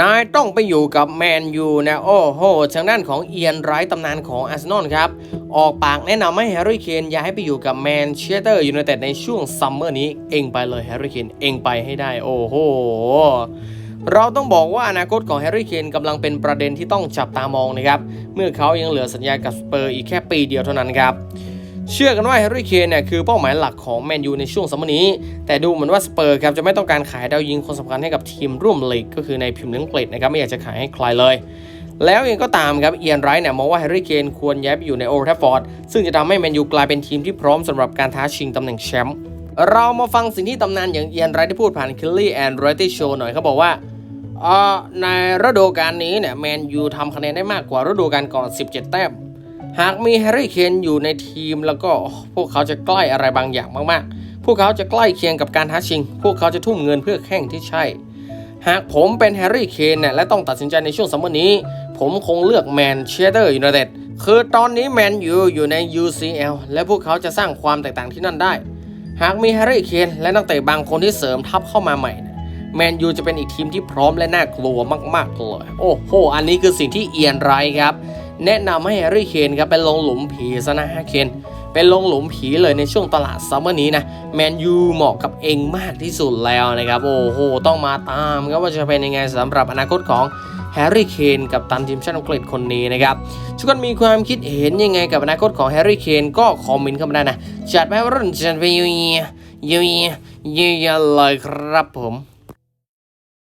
นายต้องไปอยู่กับแมนยูนะโอ้โหทางด้านของเอียนไรท์ตำนานของอาร์เซนอลครับ ออกปากแนะนำให้แฮร์รี่เคนย้ายไปอยู่กับแมนเชสเตอร์ยูไนเต็ดในช่วงซัมเมอร์นี้ เองไปเลยแฮร์รี่เคนเองไปให้ได้ โอ้โหเราต้องบอกว่าอนาคตของแฮร์รี่เคนกำลังเป็นประเด็นที่ต้องจับตามองนะครับ เมื่อเขายังเหลือสัญญากับสเปอร์อีกแค่ปีเดียวเท่านั้นครับ เชื่อกันว่าแฮร์รี่เคนเนี่ยคือเป้าหมายหลักของแมนยูในช่วงซัมเมอร์นี้ แต่ดูเหมือนว่าสเปอร์ครับจะไม่ต้องการขายดาวยิงคนสำคัญให้กับทีมร่วมลีกก็คือในพิมพ์ลิงอังกฤษนะครับไม่อยากจะขายให้ใครเลยแล้วเองก็ตามครับ เอียนไรท์เนี่ยมองว่าแฮร์รี่เคนควรย้ายไปอยู่ในโอลด์แทฟฟอร์ด ซึ่งจะทำให้แมนยูกลายเป็นทีมที่พร้อมสำหรับการท้าชิงตำแหน่งแชมป์ เรามาฟังสิ่งที่ตำนานอย่างเอียนไรท์ได้พูดผ่านคิลลี่แอนด์ไรตี้โชว์หน่อยเขาบอกว่าในฤดูกาลนี้เนี่ยแมนยูทำคะแนนได้มากกว่าฤดูกาลก่อน 17 แต้ม หากมีแฮร์รี่เคนอยู่ในทีมแล้วก็พวกเขาจะใกล้อะไรบางอย่างมากๆ พวกเขาจะใกล้เคียงกับการท้าชิง พวกเขาจะทุ่มเงินเพื่อแข่งที่ใช่ หากผมเป็นแฮร์รี่เคนเนี่ยและต้องตัดสินใจในช่วงซัมเมอร์นี้ ผมคงเลือกแมนเชสเตอร์ยูไนเต็ดคือตอนนี้แมนยูอยู่ใน UCL และพวกเขาจะสร้างความแตกต่างที่นั่นได้ หากมีแฮร์รี่เคนและนักเตะบางคนที่เสริมทัพเข้ามาใหม่แมนยูจะเป็นอีกทีมที่พร้อมและน่ากลัวมากๆเลยโอ้โหอันนี้คือสิ่งที่เอียนไรครับ แนะนำให้แฮร์รี่เคนครับเป็นลงหลุมผีซะนะฮะเคนเป็นลงหลุมผีเลยในช่วงตลาดซัมเมอร์นี้นะแมนยูเหมาะกับเองมากที่สุดแล้วนะครับ โอ้โห ต้องมาตามครับว่าจะเป็นยังไงสำหรับอนาคตของแฮร์รี่เคนกับตันทีมชาติอังกฤษคนนี้นะครับทุกคนมีความคิดเห็นยังไงกับอนาคตของแฮร์รี่เคนก็คอมเมนต์เข้ามาได้นะจัดไปว่ารุ่นจัดไปยูเยียยูเยียยูเยียเลยครับผม